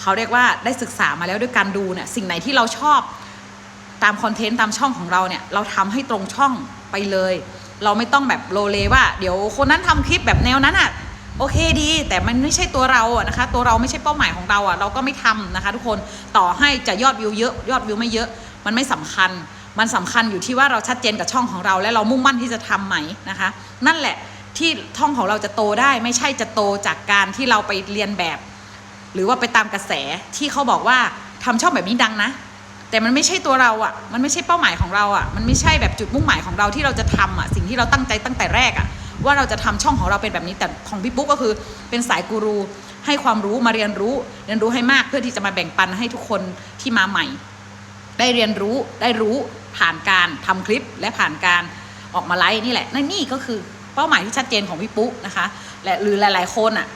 เขาเรียกว่าได้ศึกษามาแล้วด้วยการดูเนี่ยสิ่งไหนที่เราชอบตามคอนเทนต์ตามช่องของเราเนี่ยเราทำให้ตรงช่องไปเลย เราไม่ต้องแบบโลเลว่า เดี๋ยวคนนั้นทำคลิปแบบแนวนั้นอะโอเคดี แต่มันไม่ใช่ตัวเราอะนะคะ ตัวเราไม่ใช่เป้าหมายของเราอะเราก็ไม่ทำนะคะ ทุกคนต่อให้จะยอดวิวเยอะ ยอดวิวไม่เยอะ มันไม่สำคัญ มันสำคัญอยู่ที่ว่าเราชัดเจนกับช่องของเรา และเรามุ่งมั่นที่จะทำไหมนะคะ นั่นแหละที่ช่องของเราจะโตได้ไม่ใช่จะโตจากการที่เราไปเรียนแบบ หรือว่าไปตามกระแสที่เขาบอกว่าทำช่องแบบนี้ดังนะ แต่มันไม่ใช่ตัวเราอะ่ะ มันไม่ใช่เป้าหมายของเราอะ่ะ มันไม่ใช่แบบจุดมุ่งหมายของเราที่เราจะทำอะ่ะ สิ่งที่เราตั้งใจตั้งแต่แรกอะ่ะ ว่าเราจะทำช่องของเราเป็นแบบนี้ แต่ของพี่ปุ๊กก็คือเป็นสายกูรู ให้ความรู้มาเรียนรู้ เรียนรู้ให้มากเพื่อที่จะมาแบ่งปันให้ทุกคนที่มาใหม่ ได้เรียนรู้ ได้รู้ผ่านการทำคลิปและผ่านการออกมาไลฟ์นี่แหละ นั่นนี่ก็คือเป้าหมายที่ชัดเจนของพี่ปุ๊กนะคะ และหรือหลาย ๆ คนอะ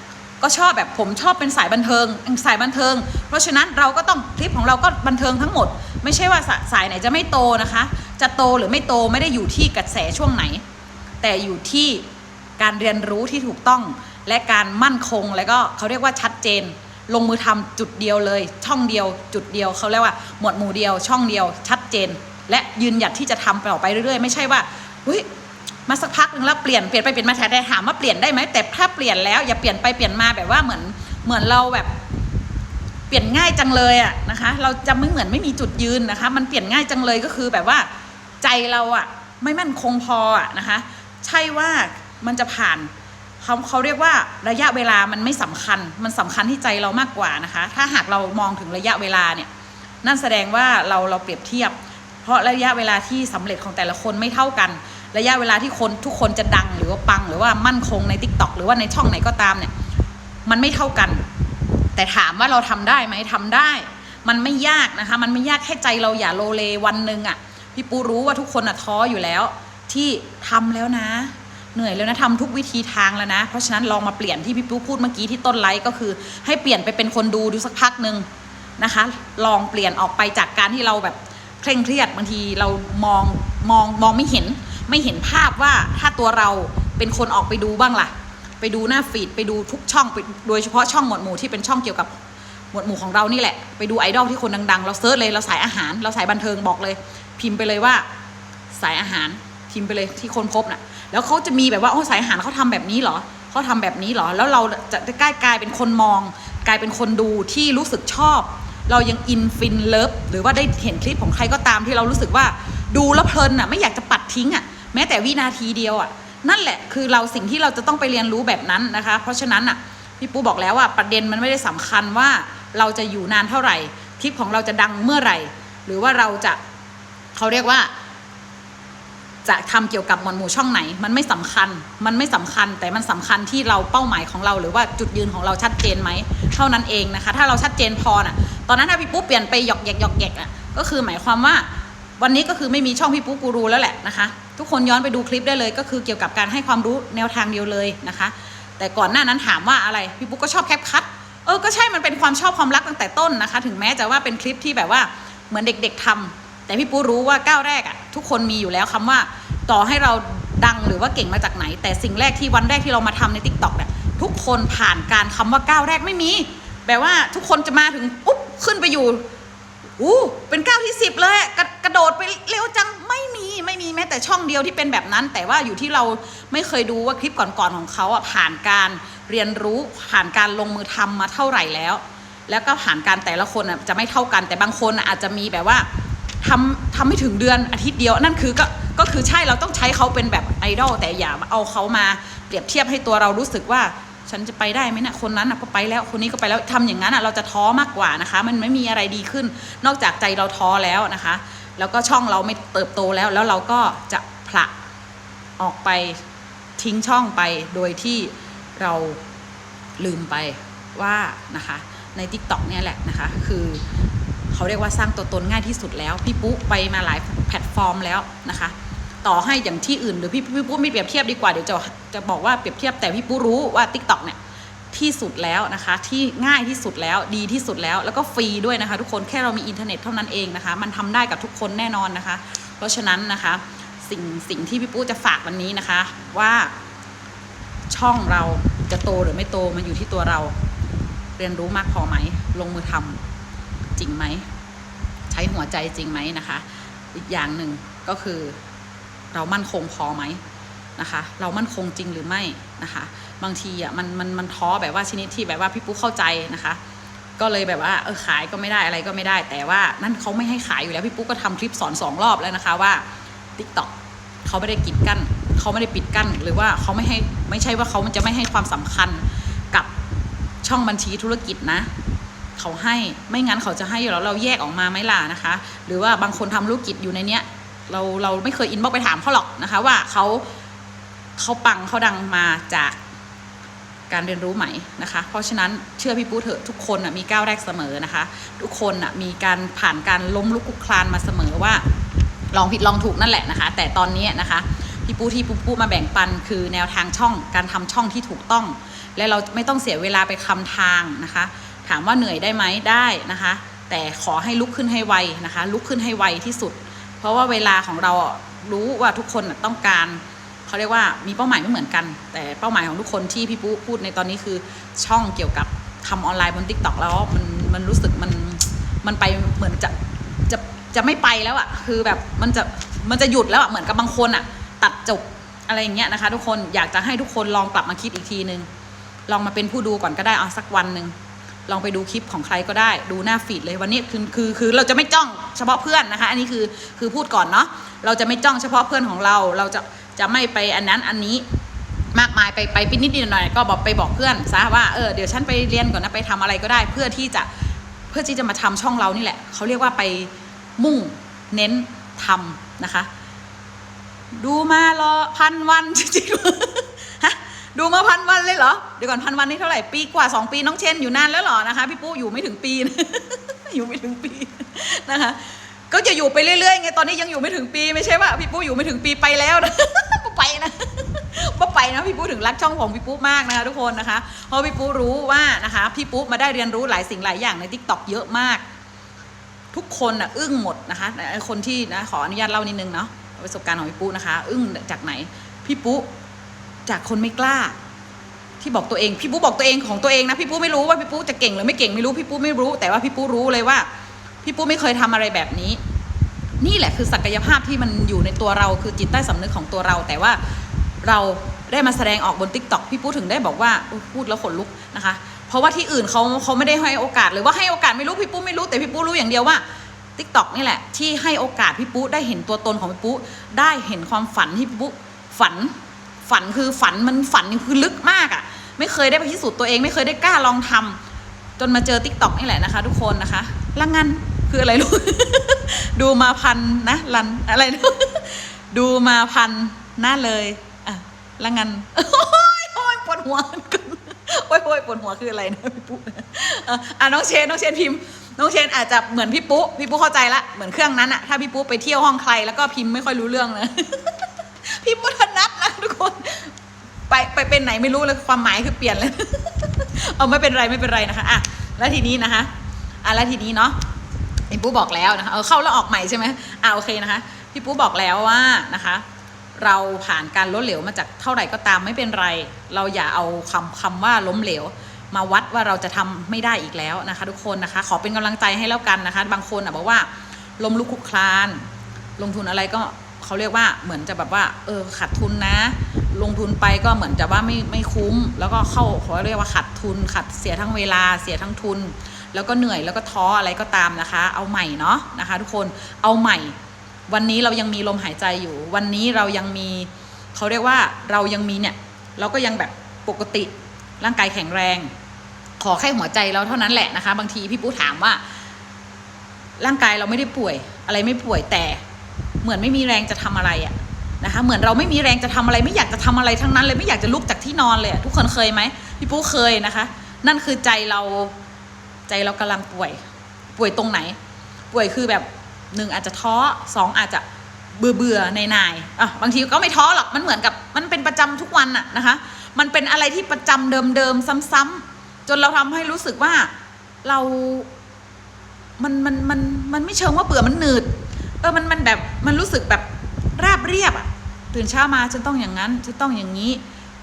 ก็ชอบแบบผมชอบเป็นสายบันเทิงสายบันเทิง เพราะฉะนั้นเราก็ต้องคลิปของเราก็บันเทิงทั้งหมด ไม่ใช่ว่าสายไหนจะไม่โตนะคะ จะโตหรือไม่โตไม่ได้อยู่ที่กระแสช่วงไหน แต่อยู่ที่การเรียนรู้ที่ถูกต้อง และการมั่นคงแล้วก็เขาเรียกว่าชัดเจน ลงมือทำจุดเดียวเลย ช่องเดียว จุดเดียวเขาเรียกว่าหมวดหมู่เดียว ช่องเดียวชัดเจน และยืนหยัดที่จะทำต่อไปเรื่อยๆ ไม่ใช่ว่าเฮ้ย มาสักพักหนึ่งแล้วเปลี่ยนเปลี่ยนไปเปลี่ยนมาแต่ถามว่าเปลี่ยนได้ไหมแต่ถ้าเปลี่ยนแล้วอย่าเปลี่ยนไปเปลี่ยนมาแบบว่าเหมือนเหมือนเราแบบเปลี่ยนง่ายจังเลยอะนะคะ เราจะไม่เหมือนไม่มีจุดยืนนะคะ มันเปลี่ยนง่ายจังเลยก็คือแบบว่าใจเราอะไม่มั่นคงพออะนะคะ ใช่ว่ามันจะผ่านเขาเขาเรียกว่าระยะเวลามันไม่สำคัญ มันสำคัญที่ใจเรามากกว่านะคะ ถ้าหากเรามองถึงระยะเวลาเนี่ย นั่นแสดงว่าเราเราเปรียบเทียบ เพราะระยะเวลาที่สำเร็จของแต่ละคนไม่เท่ากัน ระยะเวลาที่คนทุกคนจะดังหรือว่าปังหรือว่ามั่นคงใน t ิ k t o k หรือว่าในช่องไหนก็ตามเนี่ย มันไม่เท่ากัน แต่ถามว่าเราทำได้ไหมทำได้ มันไม่ยากนะคะ มันไม่ยากแค่ใจเราอย่าโลเลวันหนึ่งอะ่ะพี่ปูรู้ว่าทุกคนอะ่ะท้ออยู่แล้ว ที่ทำแล้วนะ เหนื่อยแล้วนะทำทุกวิธีทางแล้วนะ เพราะฉะนั้นลองมาเปลี่ยนที่พี่ปูพูดเมื่อกี้ที่ต้นไลฟ์ก็คือ ให้เปลี่ยนไปเป็นคนดูดูสักพักหนึ่งนะคะ ลองเปลี่ยนออกไปจากการที่เราแบบเคร่งเครียดบางทีเรามองมองมองไม่เห็น ไม่เห็นภาพว่าถ้าตัวเราเป็นคนออกไปดูบ้างล่ะ ไปดูหน้าฟีดไปดูทุกช่องโดยเฉพาะช่องหมวดหมู่ที่เป็นช่องเกี่ยวกับหมวดหมู่ของเรานี่แหละ ไปดูไอดอลที่คนดังๆ เราเซิร์ชเลยเราสายอาหาร เราสายบันเทิงบอกเลย พิมพ์ไปเลยว่าสายอาหารพิมพ์ไปเลยที่คนพบน่ะ แล้วเขาจะมีแบบว่าโอ้สายอาหารเขาทำแบบนี้เหรอเขาทำแบบนี้เหรอ แล้วเราจะจะกลายกลายเป็นคนมอง กลายเป็นคนดูที่รู้สึกชอบ เรายังอินฟินเลิฟหรือว่าได้เห็นคลิปของใครก็ตามที่เรารู้สึกว่าดูแล้วเพลินอะไม่อยากจะปัดทิ้งอะ แม้แต่วินาทีเดียวอะนั่นแหละคือเราสิ่งที่เราจะต้องไปเรียนรู้แบบนั้นนะคะ เพราะฉะนั้นอะพี่ปูบอกแล้วว่าประเด็นมันไม่ได้สำคัญว่าเราจะอยู่นานเท่าไหร่คลิปของเราจะดังเมื่อไหร่ หรือว่าเราจะเขาเรียกว่า จะทำเกี่ยวกับหมวดหมู่ช่องไหน มันไม่สำคัญ มันไม่สำคัญ แต่มันสำคัญที่เราเป้าหมายของเรา หรือว่าจุดยืนของเราชัดเจนไหมเท่านั้นเองนะคะ ถ้าเราชัดเจนพอน่ะ ตอนนั้นถ้าพี่ปุ๊บเปลี่ยนไปหยอกแยกหยอกแยกอะก็คือหมายความว่า วันนี้ก็คือไม่มีช่องพี่ปุ๊กูรูแล้วแหละนะคะ ทุกคนย้อนไปดูคลิปได้เลย ก็คือเกี่ยวกับการให้ความรู้แนวทางเดียวเลยนะคะ แต่ก่อนหน้านั้นถามว่าอะไรพี่ปุ๊กก็ชอบแคปคัทเออก็ใช่มันเป็นความชอบความรักตั้งแต่ต้นนะคะ ถึงแม้จะว่าเป็นคลิปที่แบบว่าเหมือนเด็ก ๆทำแต่พี่ปุ๊รู้ว่าก้าวแรกอะ่ะทุกคนมีอยู่แล้วคำว่าต่อให้เราดังหรือว่าเก่งมาจากไหน แต่สิ่งแรกที่วันแรกที่เรามาทำใน t ิ k t o k เนี่ยทุกคนผ่านการคำว่าก้าวแรกไม่มีแบบว่าทุกคนจะมาถึงปุ๊บขึ้นไปอยู่ อู้เป็นก้าวที่สิบเลยกระกระโดดไปเร็วจังไม่มีไม่มีแม้แต่ช่องเดียวที่เป็นแบบนั้น แต่ว่าอยู่ที่เราไม่เคยดูว่าคลิปก่อนๆของเขาอะผ่านการเรียนรู้ผ่านการลงมือทำมาเท่าไหร่แล้ว แล้วก็ผ่านการแต่ละคนอะจะไม่เท่ากัน แต่บางคนอาจจะมีแบบว่าทำทำไม่ถึงเดือนอาทิตย์เดียวนั่นคือก็ก็คือใช่เราต้องใช้เขาเป็นแบบไอดอลแต่อย่าเอาเขามาเปรียบเทียบให้ตัวเรารู้สึกว่า ฉันจะไปได้ไหมนะคนนั้นนะก็ไปแล้วคนนี้ก็ไปแล้วทำอย่างนั้นอะเราจะท้อมากกว่านะคะ มันไม่มีอะไรดีขึ้น นอกจากใจเราท้อแล้วนะคะ แล้วก็ช่องเราไม่เติบโตแล้ว แล้วเราก็จะผละออกไปทิ้งช่องไปโดยที่เราลืมไปว่านะคะใน t ิ k t o k เนี่ยแหละนะคะ คือเขาเรียกว่าสร้างตัวตนง่ายที่สุดแล้ว พี่ปุ๊ไปมาหลายแพลตฟอร์มแล้วนะคะ ต่อให้อย่างที่อื่นหรือพี่พี่ปุ๊ไม่เปรียบเทียบดีกว่าเดี๋ยวจะจะบอกว่าเปรียบเทียบแต่พี่ปุ๊รู้ว่า t ิ k t o k เนี่ยที่สุดแล้วนะคะที่ง่ายที่สุดแล้วดีที่สุดแล้วแล้วก็ฟรีด้วยนะคะ ทุกคนแค่เรามีอินเทอร์เน็ตเท่านั้นเองนะคะ มันทำได้กับทุกคนแน่นอนนะคะ เพราะฉะนั้นนะคะสิ่งสิ่งที่พี่ปุ๊จะฝากวันนี้นะคะ ว่าช่องเราจะโตหรือไม่โตมันอยู่ที่ตัวเรา เรียนรู้มากพอไหม ลงมือทำจริงไหม ใช้หัวใจจริงไหมนะคะ อีกอย่างหนึ่งก็คือ เรามั่นคงพอไหมนะคะ เรามั่นคงจริงหรือไม่นะคะ บางทีอะมันมันมันท้อแบบว่าชนิดที่แบบว่าพี่ปุ๊เข้าใจนะคะ ก็เลยแบบว่าเออขายก็ไม่ได้อะไรก็ไม่ได้ แต่ว่านั่นเขาไม่ให้ขายอยู่แล้วพี่ปุ๊ก็ทำคลิปสอนสองรอบแล้วนะคะว่า t ิ k t o k เขาไม่ได้กีดกั้นเขาไม่ได้ปิดกั้น หรือว่าเขาไม่ให้ไม่ใช่ว่าเขามันจะไม่ให้ความสำคัญกับช่องบัญชีธุรกิจนะเขาให้ไม่งั้นเขาจะให้อยู่แล้วเราแยกออกมาไหมล่ะนะคะ หรือว่าบางคนทำธุรกิจอยู่ในเนี้ย เราเราไม่เคยอินบ็อกไปถามเขาหรอกนะคะ ว่าเขาเขาปังเขาดังมาจากการเรียนรู้ใหม่นะคะ เพราะฉะนั้นเชื่อพี่ปูเถอะทุกคนนะมีก้าวแรกเสมอนะคะ ทุกคนนะมีการผ่านการล้มลุกคลุกคลานมาเสมอว่าลองผิดลองถูกนั่นแหละนะคะ แต่ตอนนี้นะคะพี่ปูที่ปูปูมาแบ่งปันคือแนวทางช่องการทำช่องที่ถูกต้อง และเราไม่ต้องเสียเวลาไปคำทางนะคะ ถามว่าเหนื่อยได้ไหมได้นะคะ แต่ขอให้ลุกขึ้นให้ไวนะคะ ลุกขึ้นให้ไวที่สุด ราะว่าเวลาของเราอะรู้ว่าทุกคนต้องการเขาเรียกว่ามีเป้าหมายไม่เหมือนกัน แต่เป้าหมายของทุกคนที่พี่ปูพูดในตอนนี้คือช่องเกี่ยวกับทำออนไลน์บน t ิ k t o k แล้วมันมันรู้สึกมันมันไปเหมือนจะจะจะไม่ไปแล้วอะคือแบบมันจะมันจะหยุดแล้วอะเหมือนกับบางคนอะตัดจบอะไรอย่างเงี้ยนะคะ ทุกคนอยากจะให้ทุกคนลองกลับมาคิดอีกทีนึงลองมาเป็นผู้ดูก่อนก็ได้เอาสักวันหนึ่ง ลองไปดูคลิปของใครก็ได้ ดูหน้าฟีดเลยวันนี้คือคือคือเราจะไม่จ้องเฉพาะเพื่อนนะคะ อันนี้คือคือพูดก่อนเนาะเราจะไม่จ้องเฉพาะเพื่อนของเรา เราจะจะไม่ไปอันนั้นอันนี้มากมายไปไปปิดนิดหน่อยก็บอกไปบอกเพื่อนซะว่าเออเดี๋ยวฉันไปเรียนก่อนนะไปทำอะไรก็ได้ เพื่อที่จะเพื่อที่จะมาทำช่องเรานี่แหละเขาเรียกว่าไปมุ่งเน้นทำนะคะ ดูมารอพันวันจริงๆ ดูมาพันวันเลยเหรอ เดี๋ยวก่อนพันวันนี่เท่าไหร่ ปีกว่าสองปีน้องเชนอยู่นานแล้วเหรอนะคะ พี่ปุ๊อยู่ไม่ถึงปีนะอยู่ไม่ถึงปีนะคะ ก็จะอยู่ไปเรื่อยๆไงตอนนี้ยังอยู่ไม่ถึงปีไม่ใช่ว่าพี่ปุ๊อยู่ไม่ถึงปีไปแล้วนะไปนะบ่ไปนะพี่ปุ๊ถึงรักช่องของพี่ปุ๊มากนะคะทุกคนนะคะเพราะพี่ปุ๊รู้ว่านะคะพี่ปุ๊มาได้เรียนรู้หลายสิ่งหลายอย่างในทิกตอกเยอะมาก ทุกคนอะอึ้งหมดนะคะคนที่นะขออนุญาตเล่านิดนึงเนาะประสบการณ์ของพี่ปุ๊นะคะ อึ้งจากไหนพี่ปุ๊ จากคนไม่กล้า ที่บอกตัวเอง พี่ปุ๊บอกตัวเองของตัวเองนะพี่ปุ๊ไม่รู้ว่าพี่ปุ๊จะเก่งหรือไม่เก่งไม่รู้พี่ปุ๊ไม่รู้ แต่ว่าพี่ปุ๊รู้เลยว่า พี่ปุ๊ไม่เคยทำอะไรแบบนี้ นี่แหละคือศักยภาพที่มันอยู่ในตัวเราคือจิตใต้สำนึกของตัวเรา แต่ว่าเราได้มาแสดงออกบน t ิ k t o k พี่ปุ๊ถึงได้บอกว่าพูดแล้วขนลุกนะคะ เพราะว่าที่อื่นเขาเขาไม่ได้ให้โอกาสหรือว่าให้โอกาสไม่รู้พี่ปุ๊ไม่รู้แต่พี่ปุ๊รู้อย่างเดียวว่า t ิ k t o k นี่แหละที่ให้โอกาสพี่ปุ๊ได้เห็นตัวตนของพี่ปุ๊ได้เห็นความฝันที่พี่ปุ๊ฝัน ฝันคือฝันมันฝันคือลึกมากอะ่ะ ไม่เคยได้ไปพิสูจน์ตัวเองไม่เคยได้กล้าลองทำจนมาเจอ t ิ k t o k นี่แหละนะคะ ทุกคนนะคะละงันคืออะไรรู้ ดูมาพันนะรันอะไรรู้ดูมาพันหน้าเลยอะละงันโอ้ยโอ้ยปวดหัวกันโอ้ยโอ้ยปวดหัวคืออะไรนะพี่ปุ๊อะน้องเชนน้องเชนพิมพ์น้องเชนอาจจะเหมือนพี่ปุ๊พี่ปุ๊เข้าใจละเหมือนเครื่องนั้นอะถ้าพี่ปุ๊ไปเที่ยวห้องใครแล้วก็พิมพ์ไม่ค่อยรู้เรื่องเลย พี่ปุ๊ถนัดนะทุกคน ไปไปเป็นไหนไม่รู้เลยความหมายคือเปลี่ยนเลย เอาไม่เป็นไรไม่เป็นไรนะคะอะแล้วทีนี้นะคะอะแล้วทีนี้เนาะพี่ปุ๊บอกแล้วนะคะเออเข้าแล้วออกใหม่ใช่ไหมอะโอเคนะคะพี่ปุ๊บอกแล้วว่านะคะ เราผ่านการล้มเหลวมาจากเท่าไหร่ก็ตามไม่เป็นไร เราอย่าเอาคำคำว่าล้มเหลวมาวัดว่าเราจะทำไม่ได้อีกแล้วนะคะ ทุกคนนะคะ ขอเป็นกำลังใจให้แล้วกันนะคะ บางคนอะบอกว่าล้มลุกคลุกคลาน ลงทุนอะไรก็ เขาเรียกว่าเหมือนจะแบบว่า เออขาดทุนนะ ลงทุนไปก็เหมือนจะว่าไม่ไม่คุ้ม แล้วก็เข้าเขาเรียกว่าขาดทุนขาดเสียทั้งเวลาเสียทั้งทุน แล้วก็เหนื่อยแล้วก็ท้ออะไรก็ตามนะคะ เอาใหม่เนาะนะคะ ทุกคนเอาใหม่ วันนี้เรายังมีลมหายใจอยู่ วันนี้เรายังมีเขาเรียกว่าเรายังมีเนี่ย เราก็ยังแบบปกติร่างกายแข็งแรง ขอแค่หัวใจเราเท่านั้นแหละนะคะ บางทีพี่ปูถามว่า ร่างกายเราไม่ได้ป่วย อะไรไม่ป่วยแต่ เหมือนไม่มีแรงจะทำอะไรอะนะคะเหมือนเราไม่มีแรงจะทำอะไร ไม่อยากจะทำอะไรทั้งนั้นเลยไม่อยากจะลุกจากที่นอนเลยทุกคนเคยไหมพี่ปูเคยนะคะ นั่นคือใจเราใจเรากำลังป่วย ป่วยตรงไหน ป่วยคือแบบหนึ่งอาจจะท้อสองอาจจะเบื่อเบื่อในนายอะบางทีก็ไม่ท้อหรอกมันเหมือนกับมันเป็นประจำทุกวันอะนะคะ มันเป็นอะไรที่ประจำเดิมๆซ้ำๆจนเราทำให้รู้สึกว่าเรา มันมันมันมันไม่เชิงว่าเบื่อมันหนืด ออมันมันแบบมันรู้สึกแบบราบเรียบอะตื่นเช้ามาฉันต้องอย่างนั้นฉันต้องอย่างนี้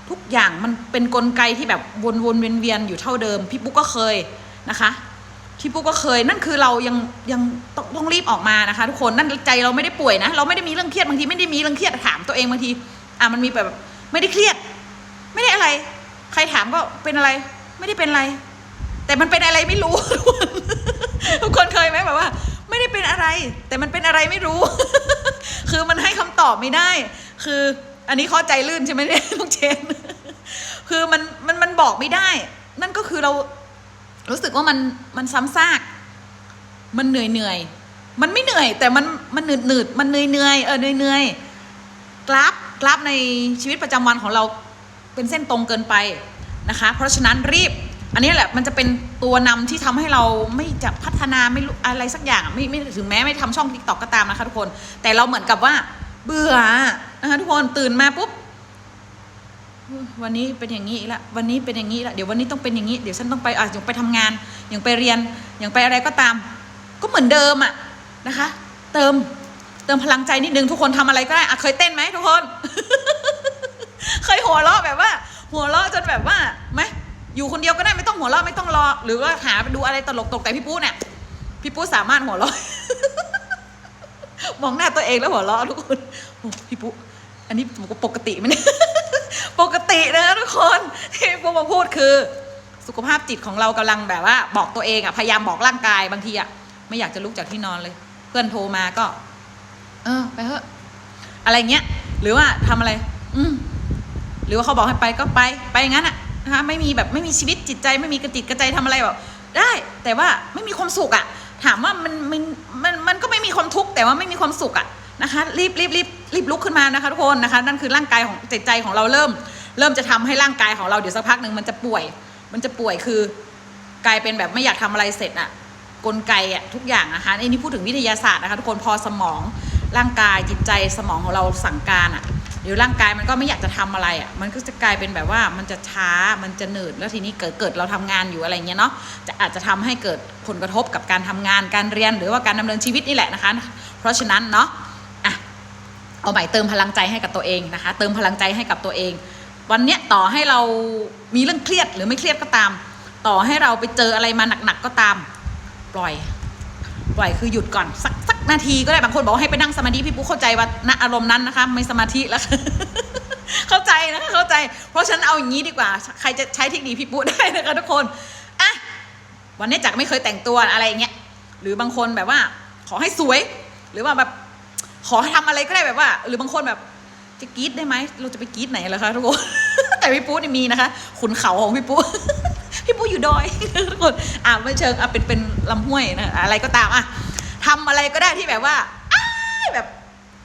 ทุกอย่างมันเป็นกลไกที่แบบวนๆเวียนๆอยู่เท่าเดิม พี่ปุ๊กก็เคยนะคะพี่ปุ๊กก็เคยนั่นคือเรายังยังต้องต้องรีบออกมานะคะ ทุกคนนั่นใจเราไม่ได้ป่วยนะ เราไม่ได้มีเรื่องเครียดบางทีไม่ได้มีเรื่องเครียดถามตัวเองบางทีอะมันมีแบบไม่ได้เครียด ไม่ได้อะไร ใครถามก็เป็นอะไร ไม่ได้เป็นอะไร แต่มันเป็นอะไรไม่รู้ทุกคนเคยไหมแบบว่า ไม่ได้เป็นอะไร แต่มันเป็นอะไรไม่รู้ คือมันให้คำตอบไม่ได้ คืออันนี้เข้าใจลื่นใช่ไหมเนี่ยน้องเจนคือมันมันมันบอกไม่ได้ นั่นก็คือเรารู้สึกว่ามันมันซ้ำซาก มันเหนื่อยเหนื่อยมันไม่เหนื่อย แต่มันมันหนืดหนืดมันเหนื่อยเหนื่อยเออเหนื่อยเหนื่อยกราฟกราฟในชีวิตประจำวันของเราเป็นเส้นตรงเกินไปนะคะ เพราะฉะนั้นรีบ อันนี้แหละมันจะเป็นตัวนำที่ทำให้เราไม่จะพัฒนาไม่รู้อะไรสักอย่างไม่ไม่ถึงแม้ไม่ทำช่องทิกตอกก็ตามนะคะทุกคน แต่เราเหมือนกับว่า เบื่อนะคะทุกคนตื่นมาปุ๊บวันนี้เป็นอย่างนี้ละวันนี้เป็นอย่างนี้ละเดี๋ยววันนี้ต้องเป็นอย่างนี้เดี๋ยวฉันต้องไปอะอย่างไปทำงานอย่างไปเรียนอย่างไปอะไรก็ตาม ก็เหมือนเดิมอะนะคะ เติมเติมพลังใจนิดนึงทุกคนทำอะไรก็ได้อะเคยเต้นไหมทุกคน เคยหัวเราะแบบว่า หัวเราะจนแบบว่าไหม อยู่คนเดียวก็ได้ไม่ต้องหัวเราะไม่ต้องรอ หรือว่าหาไปดูอะไรตลกตกแต่พี่ปู้เนี่ยพี่ปู้สามารถหัวเราะมองหน้าตัวเองแล้วหัวเราะทุกคนโอ้พี่ปุ๊อันนี้ปกติไหมเนี่ยปกตินะทุกคนที่พวกมาพูดคือ สุขภาพจิตของเรากำลังแบบว่า บอกตัวเองอะพยายามบอกร่างกายบางทีอะไม่อยากจะลุกจากที่นอนเลย เพื่อนโทรมาก็ เออ ไปเถอะอะไรเงี้ย หรือว่าทำอะไร อืมหรือว่าเขาบอกให้ไปก็ไปไปอย่างนั้นอะ นะคะไม่มีแบบไม่มีชีวิตจิตใจไม่มีกระจิตกระใจทำอะไรแบบได้ แต่ว่าไม่มีความสุขอะถามว่ามันมันมันมันก็ไม่มีความทุกข์แต่ว่าไม่มีความสุขอะนะคะ รีบรีบรีบรีบลุกขึ้นมานะคะทุกคนนะคะ นั่นคือร่างกายของจิตใจของเราเริ่ม เริ่มจะทำให้ร่างกายของเราเดี๋ยวสักพักหนึ่งมันจะป่วย มันจะป่วยคือกลายเป็นแบบไม่อยากทำอะไรเสร็จอะกลไกอะทุกอย่างนะคะอันนี้พูดถึงวิทยาศาสตร์นะคะทุกคนพอสมองร่างกายจิตใจสมองของเราสั่งการอะ เดี๋ยวร่างกายมันก็ไม่อยากจะทำอะไรอะมันก็จะกลายเป็นแบบว่ามันจะช้ามันจะเหนื่อยแล้วทีนี้เกิดเกิดเราทำงานอยู่อะไรเงี้ยเนาะจะอาจจะทำให้เกิดผลกระทบกับการทำงานการเรียนหรือว่าการดำเนินชีวิตนี่แหละนะคะ เพราะฉะนั้นเนาะอะเอาใหม่เติมพลังใจให้กับตัวเองนะคะ เติมพลังใจให้กับตัวเอง วันเนี้ยต่อให้เรามีเรื่องเครียดหรือไม่เครียดก็ตาม ต่อให้เราไปเจออะไรมาหนักๆก็ตาม ปล่อย ปล่อยคือหยุดก่อนสัก นาทีก็ได้บางคนบอกว่าให้ไปนั่งสมาธิพี่ปุ๊เข้าใจว่าณอารมณ์นั้นนะคะไม่สมาธิแล้วเข้าใจนะคะเข้าใจ เพราะฉันเอาอย่างนี้ดีกว่า ใครจะใช้เทคนิคพี่ปุ๊ได้นะคะทุกคนอะวันนี้จากไม่เคยแต่งตัวอะไรอย่างเงี้ยหรือบางคนแบบว่า ขอให้สวย หรือว่าแบบขอให้ทำอะไรก็ได้แบบว่า หรือบางคนแบบจะกรีดได้ไหมเราจะไปกรีดไหนล่ะคะทุกคนแต่พี่ปุ๊นี่มีนะคะขุนเขาของพี่ปุ๊พี่ปุ๊อยู่ดอยทุกคนอะไม่เชิงอะเป็นเป็นลำห้วยนะอะไรก็ตามอะ ทำอะไรก็ได้ที่แบบว่าอ้ายแบบ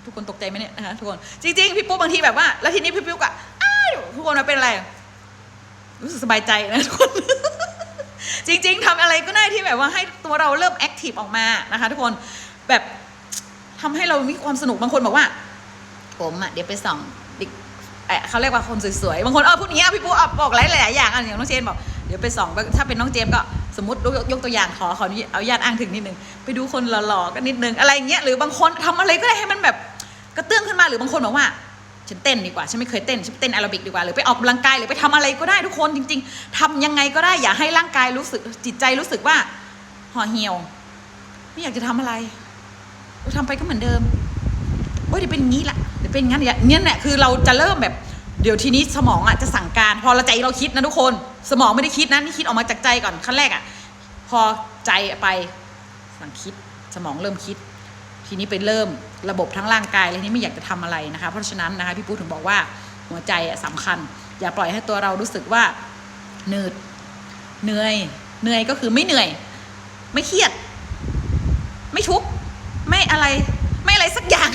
ทุกคนตกใจไหมเนี่ยนะคะทุกคนจริงๆพี่ปุ๊บบางทีแบบว่า แล้วทีนี้พี่ปุ๊กอะอ้ายทุกคนมาเป็นอะไร รู้สึกสบายใจนะทุกคนจริง ๆทำอะไรก็ได้ที่แบบว่าให้ตัวเราเริ่มแอคทีฟออกมานะคะ ทุกคนแบบทำให้เรามีความสนุกบางคนบอกว่า ผมอะเดี๋ยวไปส่องเด็กเอ่อเขาเรียกว่าคนสวยๆบางคนเออพูดอย่างนี้ยพี่ปุ๊อะบอกหลายๆอย่างอะอย่างน้องเจนบอกเดี๋ยวไปส่องถ้าเป็นน้องเจมก็ สมมติยกตัวอย่างขอขออนุญาตเอาญาตอ้างถึงนิดนึงไปดูคนหล่อๆกันนิดนึงอะไรอย่างเงี้ยหรือบางคนทำอะไรก็ได้ให้มันแบบกระเตื้องขึ้นมาหรือบางคนบอกว่าฉันเต้นดีกว่าฉันไม่เคยเต้นฉันเต้นแอโรบิกดีกว่าหรือไปออกกำลังกายหรือไปทำอะไรก็ได้ทุกคนจริง ๆทำยังไงก็ได้อย่าให้ร่างกายรู้สึกจิตใจรู้สึกว่าห่อเหี่ยว ไม่อยากจะทำอะไรเราทำไปก็เหมือนเดิมโอ้ยเดี๋ยวเป็นอย่างนี้แหละเดี๋ยวเป็นอย่างนั้นอย่างเนี่ยเนี่ยคือเราจะเริ่มแบบ ดี๋ยวทีนี้สมองอะจะสั่งการ พอเราใจเราคิดนะทุกคน สมองไม่ได้คิดนะนี่คิดออกมาจากใจก่อนขั้นแรกอะ พอใจไปสั่งคิดสมองเริ่มคิด ทีนี้ไปเริ่มระบบทั้งร่างกายเลยนี่ไม่อยากจะทำอะไรนะคะ เพราะฉะนั้นนะคะพี่ปูถึงบอกว่าหัวใจอะสำคัญ อย่าปล่อยให้ตัวเรารู้สึกว่าเหนื่อยเหนื่อยเหนื่อยก็คือไม่เหนื่อย ไม่เครียด ไม่ทุกข์ไม่อะไร ไม่อะไรสักอย่าง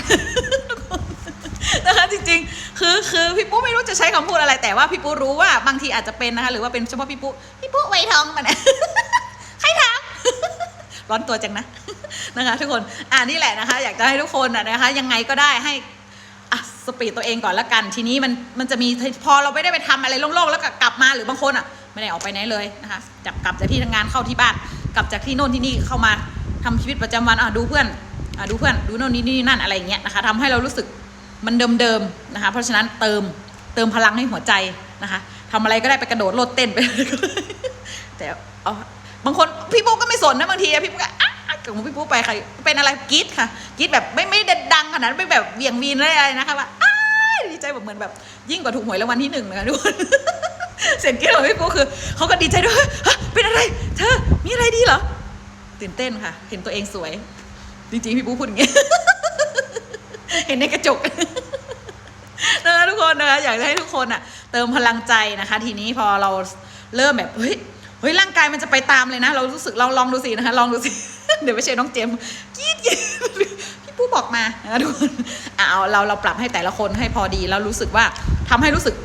นะคะจริงๆ คือคือพี่ปุ๊ไม่รู้จะใช้คำพูดอะไร แต่ว่าพี่ปุ๊รู้ว่าบางทีอาจจะเป็นนะคะหรือว่าเป็นเฉพาะพี่ปุ๊พี่ปุ๊ไวทองมันยใครถามร้อนตัวจังนะนะคะทุกคนอ่านี่แหละนะคะ อยากจะให้ทุกคนนะคะ ยังไงก็ได้ให้อะสปีดตัวเองก่อนละกัน ทีนี้มันมันจะมีพอเราไม่ได้ไปทำอะไรโล่งๆแล้วก็กลับมาหรือบางคนอะไม่ได้ออกไปไหนเลยนะคะจับกลับจากที่ทำงานเข้าที่บ้าน กลับจากที่โน่นที่นี่เข้ามาทำชีวิตประจำวันอะดูเพื่อนอะดูเพื่อนดูโน่นนี่นี่นั่นอะไรอย่างเงี้ยนะคะทำให้เรารู้สึก มันเดิมๆนะคะ เพราะฉะนั้นเติมเติมพลังให้หัวใจนะคะทำอะไรก็ได้ไปกระโดดโลดเต้นไปแต่เอาบางคนพี่ปุ๊กก็ไม่สนนะบางทีพี่ปุ๊กก็อะอะกับพี่ปุ๊กไปใครเป็นอะไรกรีดค่ะกรีดแบบไม่ไม่ไดดังขนาดนั้นไม่แบบเบียงวีนอะไรนะคะว่าดีใจแบบเหมือนแบบยิ่งกว่าถูกหวยรางวัลที่หนึ่งนะคะทุกคนเสียงกรีดของพี่ปุ๊กคือเขาก็ดีใจด้วยเป็นอะไร เธอมีอะไรดีเหรอตื่นเต้นค่ะ เห็นตัวเองสวย จริงๆพี่ปุ๊กพูดอย่างเงี้ย เห็นในกระจกนะคะทุกคนนะคะอยากให้ทุกคนอะเติมพลังใจนะคะ ทีนี้พอเราเริ่มแบบเฮ้ยเฮ้ยร่างกายมันจะไปตามเลยนะ เรารู้สึกเราลองดูสินะคะลองดูสิ เดี๋ยวไม่ใช่น้องเจมกีดกีดพี่ปูบอกมานะทุกคนอะเอาเราเราปรับให้แต่ละคนให้พอดีแล้วรู้สึกว่าทำให้รู้สึก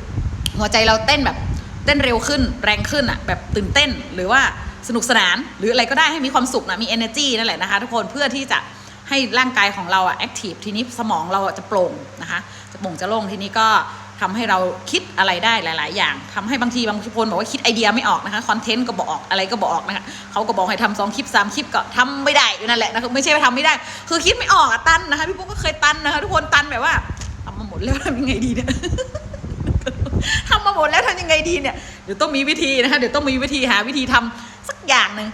หัวใจเราเต้นแบบเต้นเร็วขึ้นแรงขึ้นอะแบบตื่นเต้นหรือว่าสนุกสนาน หรืออะไรก็ได้ให้มีความสุขนะมี energy นั่นแหละนะคะ ทุกคนเพื่อที่จะ ให้ร่างกายของเราอะ active ทีนี้สมองเราอะจะโปร่งนะคะจะโปร่งจะโล่งทีนี้ก็ทำให้เราคิดอะไรได้หลาย ๆ อย่างทำให้บางทีบางคนบอกว่าคิดไอเดียไม่ออกนะคะคอนเทนต์ก็บอกออกอะไรก็บอกนะคะเขาก็บอกให้ทำสองคลิปสามคลิปก็ทำไม่ได้อยู่นั่นแหละนะคะไม่ใช่ว่าทำไม่ได้ คือคิดไม่ออกอะตันนะคะพี่ปุ๊กก็เคยตันนะคะทุกคนตันแบบว่าทำมาหมดแล้วทำยังไงดีเนี่ยทำมาหมดแล้วทำยังไงดีเนี่ยเดี๋ยวต้องมีวิธีนะคะเดี๋ยวต้องมีวิธีหาวิธีทำสักอย่างหนึ่ง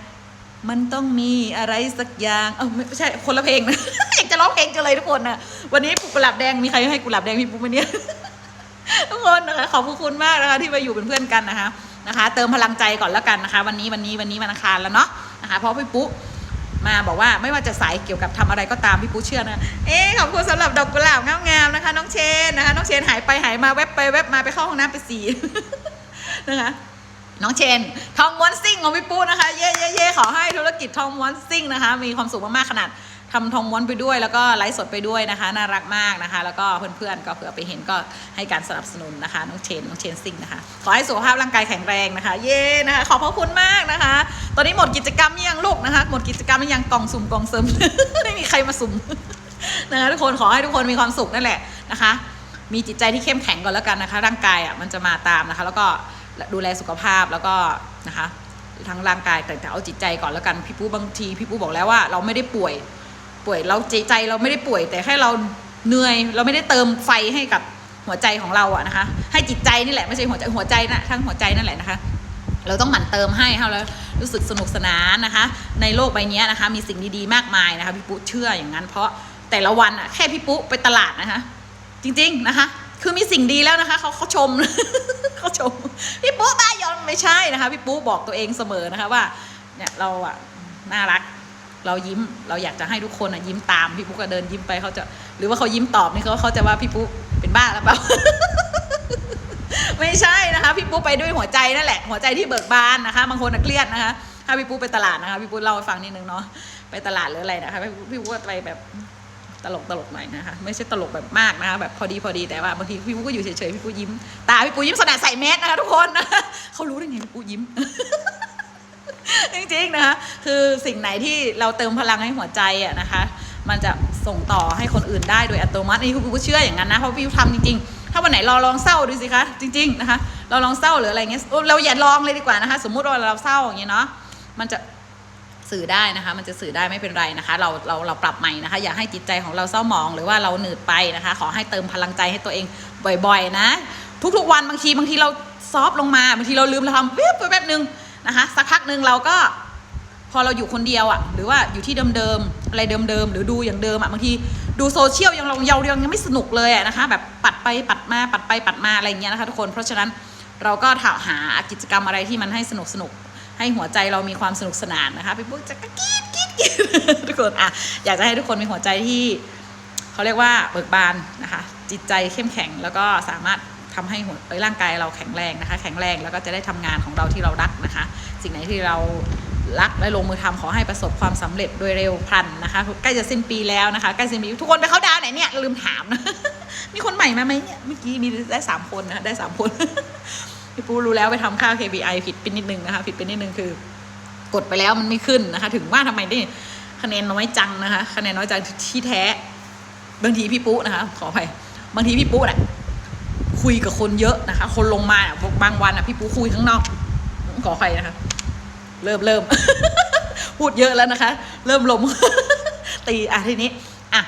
มันต้องมีอะไรสักอย่าง เออไม่ใช่คนละเพลงนะอยากจะร้องเพลงจังเลยทุกคนนะวันนี้กุหลาบแดงมีใครให้กุหลาบแดงพี่ปุ๊กไหมเนี่ยทุกคนนะคะขอบคุณมากนะคะที่มาอยู่เป็นเพื่อนกันนะคะนะคะ เติมพลังใจก่อนแล้วกันนะคะ วันนี้วันนี้วันนี้วันอังคารแล้วเนาะนะคะ เพราะพี่ปุ๊มาบอกว่าไม่ว่าจะสายเกี่ยวกับทำอะไรก็ตามพี่ปุ๊เชื่อนะเอ๊ขอบคุณสำหรับดอกกุหลาบงามๆนะคะ น้องเชนนะคะ น้องเชนหายไปหายมาแวบไปแวบมาไปเข้าห้องน้ำไปสีนะคะ น้องเชน ทองม้วนซิ่งของพี่ปูนะคะ เย่เย่เย่ขอให้ธุรกิจทองม้วนซิ่งนะคะ มีความสุขมาก ๆ ขนาดทำทองม้วนไปด้วย แล้วก็ไลฟ์สดไปด้วยนะคะ น่ารักมากนะคะ แล้วก็เพื่อนๆก็เผื่อไปเห็นก็ให้การสนับสนุนนะคะ น้องเชน น้องเชนซิ่งนะคะ ขอให้สุขภาพร่างกายแข็งแรงนะคะ เย่นะคะ ขอบพระคุณมากนะคะ ตอนนี้หมดกิจกรรมยังลูกนะคะ หมดกิจกรรมยังกล่องสุ่มกล่องเสริม ไม่มีใครมาสุ่มนะคะทุกคนขอให้ทุกคนมีความสุขนั่นแหละนะคะ มีจิตใจที่เข้มแข็งก่อนแล้วกันนะคะ ร่างกายอะมันจะมาตามนะคะ แล้วก็ ดูแลสุขภาพแล้วก็นะคะทั้งร่างกายแต่แต่เอาจิตใจก่อนแล้วกันพี่ปูบางทีพี่ปูบอกแล้วว่าเราไม่ได้ป่วยป่วยเราใจใจเราไม่ได้ป่วย แต่แค่เราเหนื่อยเราไม่ได้เติมไฟให้กับหัวใจของเราอะนะคะ ให้จิตใจนี่แหละไม่ใช่หัวใจหัวใจนะทั้งหัวใจนั่นแหละนะคะ เราต้องหมั่นเติมให้ค่ะแล้วรู้สึกสนุกสนานนะคะ ในโลกใบนี้นะคะ มีสิ่งดีๆมากมายนะคะพี่ปุ๊เชื่ออย่างนั้น เพราะแต่ละวันอะแค่พี่ปุ๊ไปตลาดนะคะ จริง ๆนะคะ คือมีสิ่งดีแล้วนะคะเขาเขาชมเขาชม พี่ปุ๊บ้ายอนไม่ใช่นะคะ พี่ปุ๊บอกตัวเองเสมอนะคะว่า เนี่ยเราอะน่ารัก เรายิ้มเราอยากจะให้ทุกคนอะยิ้มตามพี่ปุ๊ก็เดินยิ้มไปเขาจะหรือว่าเขายิ้มตอบนี่เขาเขาจะว่าพี่ปุ๊เป็นบ้าหรือเปล่าไม่ใช่นะคะ พี่ปุ๊ไปด้วยหัวใจนั่นแหละหัวใจที่เบิกบานนะคะบางคนอะเครียดนะคะถ้าพี่ปุ๊ไปตลาดนะคะพี่ปุ๊เล่าให้ฟังนิดนึงเนาะไปตลาดหรืออะไรนะคะพี่ปุ๊พี่ปุ๊ก็ไปแบบ ตลกตลกหน่อยนะคะ ไม่ใช่ตลกแบบมากนะคะแบบพอดีพอดีแต่ว่าบางทีพี่ปุ๊ก็อยู่เฉยๆพี่ปุ๊ยิ้ม ตาพี่ปุ๊ยิ้มสนาใส่แมสนะคะทุกคนเขารู้ได้ไงพี่ปุ๊ยิ้มจริงๆนะคะคือสิ่งไหนที่เราเติมพลังให้หัวใจอะนะคะ มันจะส่งต่อให้คนอื่นได้โดยอัตโนมัตินี่คือกูเชื่ออย่างนั้นนะเพราะพี่ทำจริงๆ ถ้าวันไหนเราลองเศร้าดูสิคะจริง ๆนะคะ เราลองเศร้าหรืออะไรเงี้ยเราอย่าลองเลยดีกว่านะคะ สมมุติว่าเราเศร้าอย่างเงี้ยเนาะมันจะ สื่อได้นะคะ มันจะสื่อได้ไม่เป็นไรนะคะ เราเราเราปรับใหม่นะคะ อย่าให้จิตใจของเราเศร้าหมอง หรือว่าเราหนืดไปนะคะ ขอให้เติมพลังใจให้ตัวเองบ่อยๆ นะ ทุกๆวันบางทีบางทีเราซอฟต์ลงมาบางทีเราลืมเราทำเป๊บไปแป๊บนึงนะคะสักพักหนึ่งเราก็พอเราอยู่คนเดียวอะ่ะหรือว่าอยู่ที่เดิมๆอะไรเดิมๆหรือดูอย่างเดิมอะ่ะบางทีดูโซเชียลยังลงเราเยายังไม่สนุกเลยอะนะคะ แบบปัดไปปัดมาปัดไปปัดมาอะไรอย่างเงี้ยนะคะทุกคนเพราะฉะนั้นเราก็ถาหากิจกรรมอะไรที่มันให้สนุกสนุก ให้หัวใจเรามีความสนุกสนานนะคะพี่ปุ๊กจะกรี๊ดกรี๊ดกรี๊ดทุกคนอะอยากจะให้ทุกคนมีหัวใจที่เขาเรียกว่าเบิกบานนะคะ จิตใจเข้มแข็งแล้วก็สามารถทำให้หัวร่างกายเราแข็งแรงนะคะ แข็งแรงแล้วก็จะได้ทำงานของเราที่เรารักนะคะ สิ่งไหนที่เรารักและลงมือทำขอให้ประสบความสำเร็จโดยเร็วพลันนะคะใกล้จะสิ้นปีแล้วนะคะใกล้สิ้นปีทุกคนไปเข้าดาวไหนเนี่ยลืมถามนะมีคนใหม่มาไหมเนี่ยเมื่อกี้มีได้สามคนนะคะได้สามคน พี่ปูรู้แล้วไปทำค่า KPI ผิดไปนิดนึงนะคะ ผิดไปนิดนึงคือกดไปแล้วมันไม่ขึ้นนะคะ ถึงว่าทำไมได้คะแนนน้อยจังนะคะ คะแนนน้อยจังที่แท้ บางทีพี่ปุ๊นะคะ ขออภัยบางทีพี่ปุ๊น่ะคุยกับคนเยอะนะคะ คนลงมาอะบางวันอะพี่ปุ๊คุยข้างนอก ขออภัยนะคะ เริ่มเริ่มพูดเยอะแล้วนะคะ เริ่มลมตีอะทีนี้อะ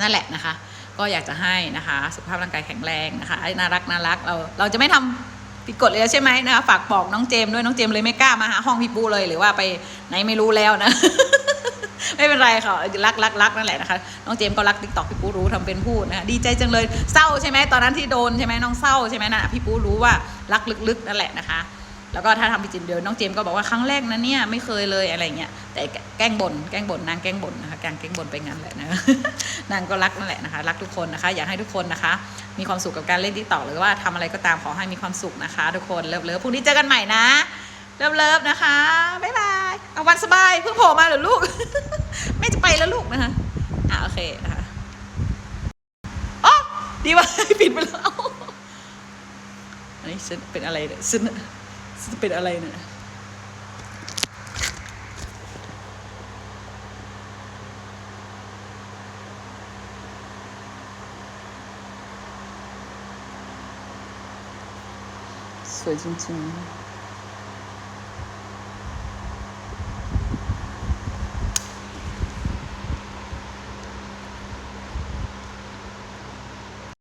นั่นแหละนะคะ ก็อยากจะให้นะคะ สุขภาพร่างกายแข็งแรงนะคะน่ารักน่ารักเราเราจะไม่ทำ ผิดกฎเลยใช่ไหมนะคะฝากบอกน้องเจมด้วยน้องเจมเลยไม่กล้ามาหาห้องพี่ปูเลยหรือว่าไปไหนไม่รู้แล้วนะ ไม่เป็นไรค่ะรักรักรักนั่นแหละนะคะน้องเจมก็รักติ๊กต็อกพี่ปูรู้ทำเป็นพูดนะคะดีใจจังเลยเศร้าใช่ไหมตอนนั้นที่โดนใช่ไหมน้องเศร้าใช่ไหมนะพี่ปูรู้ว่ารักลึกๆนั่นแหละนะคะ แล้วก็ถ้าทำผิดจริงเดียวน้องเจมส์ก็บอกว่าครั้งแรกนะเนี่ยไม่เคยเลยอะไรเงี้ยแต่แกล้งบ่นแกล้งบ่นนางแกล้งบ่นนะคะการแกล้งบ่นไปงั้นแหละนะนางก็รักนั่นแหละนะคะรักทุกคนนะคะ อยากให้ทุกคนนะคะ มีความสุขกับการเล่นติ๊กต็อกหรือว่าทำอะไรก็ตามขอให้มีความสุขนะคะ ทุกคนเลิฟเลิฟพรุ่งนี้เจอกันใหม่นะเลิฟเลิฟนะคะบ๊ายบายเอาวันสบายเพิ่งโผล่มาเหรอลูก ไม่จะไปแล้วลูกนะคะอ่าโอเคนะคะอ๋อดีว่าปิดไปแล้วอันนี้ฉันเป็นอะไรเนี่ยฉัน จะเป็นอะไรเนี่ยสวยจริงๆ